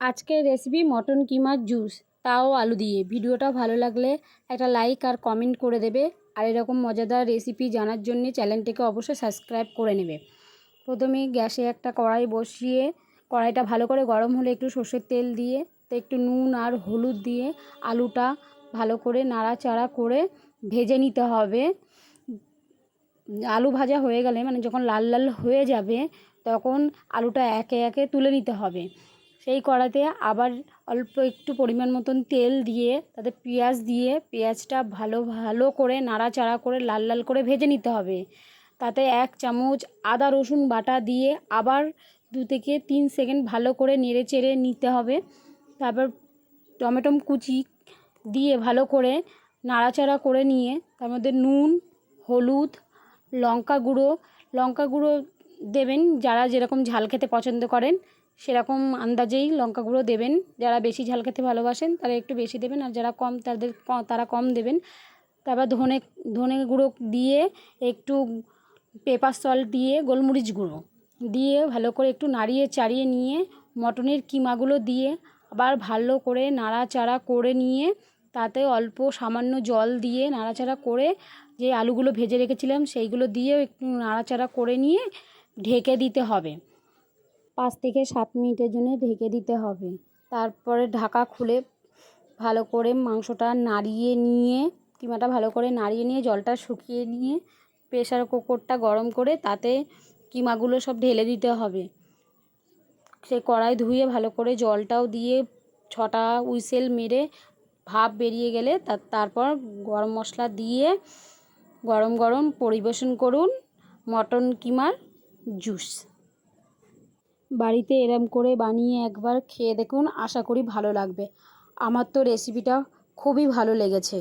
আজকের recipe mutton কিমার juice তাও আলু দিয়ে। ভিডিওটা ভালো লাগলে একটা লাইক আর কমেন্ট করে দেবে। আর এরকম মজাদার রেসিপি জানার জন্য চ্যানেলটিকে অবশ্যই সাবস্ক্রাইব করে নেবে। প্রথমে গ্যাসে একটা কড়াই বসিয়ে, কড়াইটা ভালো করে গরম হলে একটু সর্ষের তেল দিয়ে, তো একটু নুন আর হলুদ দিয়ে আলুটা ভালো করে নাড়াচাড়া করে ভেজে নিতে হবে। আলু ভাজা হয়ে গেলে মানে যখন লাল লাল হয়ে যাবে, তখন আলুটা একে একে তুলে নিতে হবে। সেই কড়াতে আবার অল্প একটু পরিমাণ মতন তেল দিয়ে, তাতে পেঁয়াজ দিয়ে, পেঁয়াজটা ভালো ভালো করে নাড়াচাড়া করে লাল লাল করে ভেজে নিতে হবে। তাতে এক চামচ আদা রসুন বাটা দিয়ে আবার দু থেকে তিন সেকেন্ড ভালো করে নেড়ে চেড়ে নিতে হবে। তারপর টমেটো কুচি দিয়ে ভালো করে নাড়াচাড়া করে নিয়ে, তার মধ্যে নুন, হলুদ, লঙ্কা গুঁড়ো লঙ্কা গুঁড়ো দেবেন যারা যেরকম ঝাল খেতে পছন্দ করেন। সেরকম আন্দাজেই লঙ্কা গুঁড়ো দেবেন। যারা বেশি ঝাল খেতে ভালোবাসেন, তারা একটু বেশি দেবেন, আর যারা কম, তাদের তারা কম দেবেন। তারপর ধনে ধনে গুঁড়ো দিয়ে একটু পেপার সল্ট দিয়ে গোলমরিচ গুঁড়ো দিয়ে ভালো করে একটু নাড়িয়ে চাড়িয়ে নিয়ে মটনের কিমাগুলো দিয়ে আবার ভালো করে নাড়াচাড়া করে নিয়ে তাতে অল্প সামান্য জল দিয়ে নাড়াচাড়া করে যে আলুগুলো ভেজে রেখেছিলাম, সেইগুলো দিয়েও একটু নাড়াচাড়া করে নিয়ে ঢেকে দিতে হবে। পাঁচ থেকে সাত মিনিটের জন্য ঢেকে দিতে হবে। তারপরে ঢাকা খুলে ভালো করে মাংসটা নাড়িয়ে নিয়ে, কিমাটা ভালো করে নাড়িয়ে নিয়ে, জলটা শুকিয়ে নিয়ে প্রেশার কুকারটা গরম করে তাতে কিমাগুলো সব ঢেলে দিতে হবে। সে কড়াই ধুয়ে ভালো করে জলটাও দিয়ে ছটা উইসেল মেরে ভাপ বেরিয়ে গেলে তারপর গরম মশলা দিয়ে গরম গরম পরিবেশন করুন মটন কিমার জুস। বাড়িতে এরম করে বানিয়ে একবার খেয়ে দেখুন, আশা করি ভালো লাগবে। আমার তো রেসিপিটা খুবই ভালো লেগেছে।